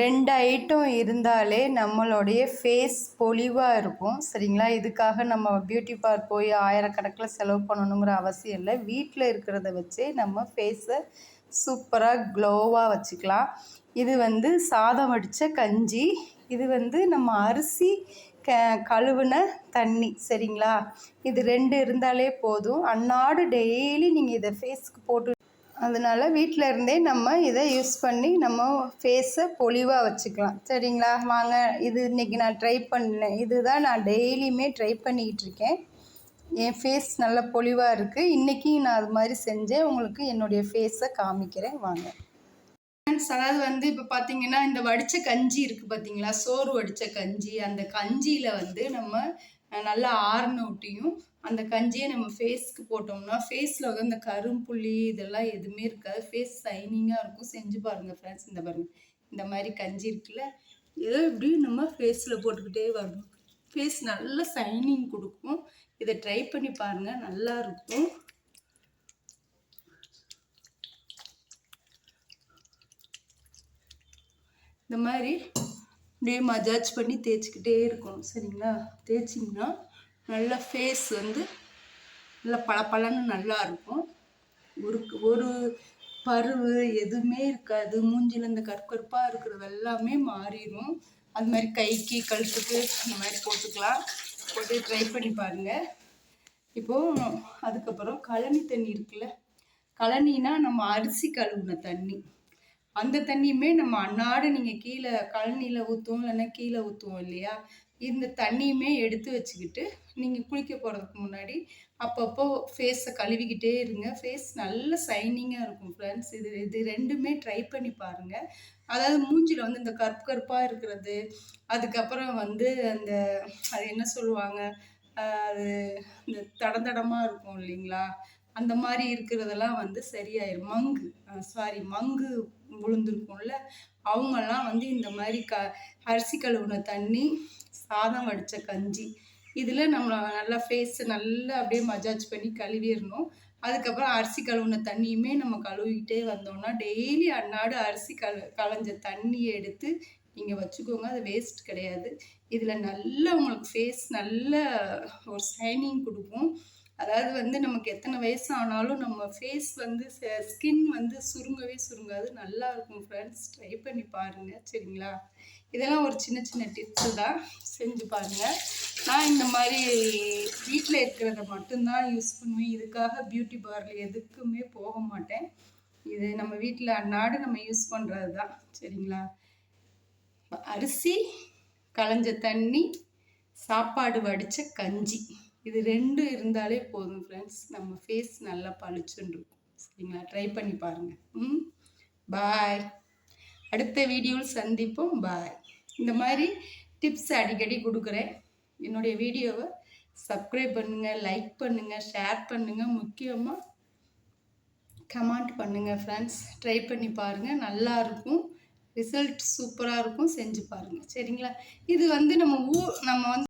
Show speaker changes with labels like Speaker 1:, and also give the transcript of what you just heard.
Speaker 1: ரெண்டு ஐட்டம் இருந்தாலே நம்மளுடைய ஃபேஸ் பொலிவாக இருக்கும். சரிங்களா? இதுக்காக நம்ம பியூட்டி பார்க் போய் ஆயிரக்கணக்கில் செலவு பண்ணணுங்கிற அவசியம் இல்லை. வீட்டில் இருக்கிறத வச்சே நம்ம ஃபேஸை சூப்பராக க்ளோவாக வச்சுக்கலாம். இது வந்து சாதம் வடித்த கஞ்சி இது வந்து நம்ம அரிசி க கழுவுன தண்ணி. சரிங்களா? இது ரெண்டு இருந்தாலே போதும். அன்னாடு டெய்லி நீங்கள் இதை ஃபேஸ்க்கு போட்டு அதனால் வீட்டில் இருந்தே நம்ம இதை யூஸ் பண்ணி நம்ம ஃபேஸை பொலிவாக வச்சுக்கலாம். சரிங்களா? வாங்க இது இன்றைக்கி நான் ட்ரை பண்ணேன். இது தான் நான் டெய்லியுமே ட்ரை பண்ணிக்கிட்டு இருக்கேன். என் ஃபேஸ் நல்ல பொலிவாக இருக்குது இன்றைக்கி நான் அது மாதிரி செஞ்சேன். உங்களுக்கு என்னுடைய ஃபேஸை காமிக்கிறேன். வாங்க. ஃப்ரெண்ட்ஸ் அதாவது வந்து இப்போ பார்த்தீங்கன்னா இந்த வடித்த கஞ்சி இருக்குது பார்த்தீங்களா சோறு வடித்த கஞ்சி. அந்த கஞ்சியில் வந்து நம்ம நல்லா ஆறுன விட்டியும் அந்த கஞ்சியை நம்ம ஃபேஸ்க்கு போட்டோம்னா ஃபேஸில் வந்து அந்த கரும்புள்ளி இதெல்லாம் எதுவுமே இருக்காது. ஃபேஸ் ஷைனிங்காக இருக்கும். செஞ்சு பாருங்கள் ஃப்ரெண்ட்ஸ் இந்த பாருங்கள் இந்த மாதிரி கஞ்சி இருக்குல்ல ஏதோ இப்படி நம்ம ஃபேஸில் போட்டுக்கிட்டே வரணும். ஃபேஸ் நல்ல ஷைனிங் கொடுக்கும். இதை ட்ரை பண்ணி பாருங்கள் நல்லா இருக்கும். இந்த மாதிரி இப்படியே மஜாஜ் பண்ணி தேய்ச்சிக்கிட்டே இருக்கணும். சரிங்களா? தேய்ச்சிங்கன்னா நல்லா ஃபேஸ் வந்து நல்லா பலன்னு நல்லா இருக்கும். ஒரு ஒரு பருவு எதுவுமே இருக்காது. மூஞ்சில் இந்த கற்கற்பாக இருக்கிறது எல்லாமே மாறிடும் அது மாதிரி கைக்கு கழுத்துக்கு இந்த மாதிரி போட்டுக்கலாம். போட்டு ட்ரை பண்ணி பாருங்கள் இப்போது அதுக்கப்புறம் கழனி தண்ணி இருக்குல்ல கழனினா நம்ம அரிசி கழுவுன தண்ணி. அந்த தண்ணியுமே நம்ம அன்னாட நீங்கள் கீழே கழனியில் ஊற்றுவோம் இல்லைன்னா கீழே ஊற்றுவோம் இல்லையா? இந்த தண்ணியுமே எடுத்து வச்சுக்கிட்டு நீங்கள் குளிக்க போகிறதுக்கு முன்னாடி அப்பப்போ ஃபேஸை கழுவிக்கிட்டே இருங்க. ஃபேஸ் நல்ல ஷைனிங்காக இருக்கும் ஃப்ரெண்ட்ஸ் இது இது ரெண்டுமே ட்ரை பண்ணி பாருங்கள் அதாவது மூஞ்சில் வந்து இந்த கருப்பு கருப்பாக இருக்கிறது அதுக்கப்புறம் வந்து அந்த அது என்ன சொல்லுவாங்க? அது இந்த தடந்தடமாக இருக்கும் இல்லைங்களா? அந்த மாதிரி இருக்கிறதெல்லாம் வந்து சரியாயிரும். மங்கு சாரி மங்கு விழுந்திருக்கும்ல அவங்கெல்லாம் வந்து இந்த மாதிரி க அரிசி கழுவுன தண்ணி சாதம் வடித்த கஞ்சி. இதில் நம்ம நல்லா ஃபேஸை நல்லா அப்படியே மஜாஜ் பண்ணி கழுவிடணும். அதுக்கப்புறம் அரிசி கழுவுன தண்ணியுமே நம்ம கழுவிக்கிட்டே வந்தோம்னா டெய்லி அன்னாடு அரிசி கல களைஞ்ச தண்ணியை எடுத்து நீங்கள் வச்சுக்கோங்க. அது வேஸ்ட் கிடையாது. இதில் நல்ல உங்களுக்கு ஃபேஸ் நல்ல ஒரு ஷைனிங் கொடுக்கும். அதாவது வந்து நமக்கு எத்தனை வயசு ஆனாலும் நம்ம ஃபேஸ் வந்து ஸ்கின் வந்து சுருங்கவே சுருங்காது. நல்லா இருக்கும் ஃப்ரெண்ட்ஸ் ட்ரை பண்ணி பாருங்கள் சரிங்களா? இதெல்லாம் ஒரு சின்ன சின்ன டிப்ஸு தான். செஞ்சு பாருங்கள் நான் இந்த மாதிரி வீட்டில் இருக்கிறத மட்டும்தான் யூஸ் பண்ணுவேன். இதுக்காக பியூட்டி பார்லர் எதுக்குமே போக மாட்டேன். இது நம்ம வீட்டில் அன்னாடு நம்ம யூஸ் பண்ணுறது தான். சரிங்களா? அரிசி களைஞ்ச தண்ணி சாப்பாடு வடித்த கஞ்சி. இது ரெண்டு இருந்தாலே போதும் ஃப்ரெண்ட்ஸ் நம்ம ஃபேஸ் நல்லா பளிச்சுன்னு இருக்கும் சரிங்களா? ட்ரை பண்ணி பாருங்கள் ம்? பாய் அடுத்த வீடியோவில் சந்திப்போம். பாய் இந்த மாதிரி டிப்ஸ் அடிக்கடி கொடுக்குறேன். என்னுடைய வீடியோவை சப்ஸ்கிரைப் பண்ணுங்கள் லைக் பண்ணுங்கள் ஷேர் பண்ணுங்கள் முக்கியமாக கமெண்ட் பண்ணுங்கள் ஃப்ரெண்ட்ஸ் ட்ரை பண்ணி பாருங்கள் நல்லாயிருக்கும் ரிசல்ட் சூப்பராக இருக்கும். செஞ்சு பாருங்கள் சரிங்களா? இது வந்து நம்ம ஊ நம்ம வந்து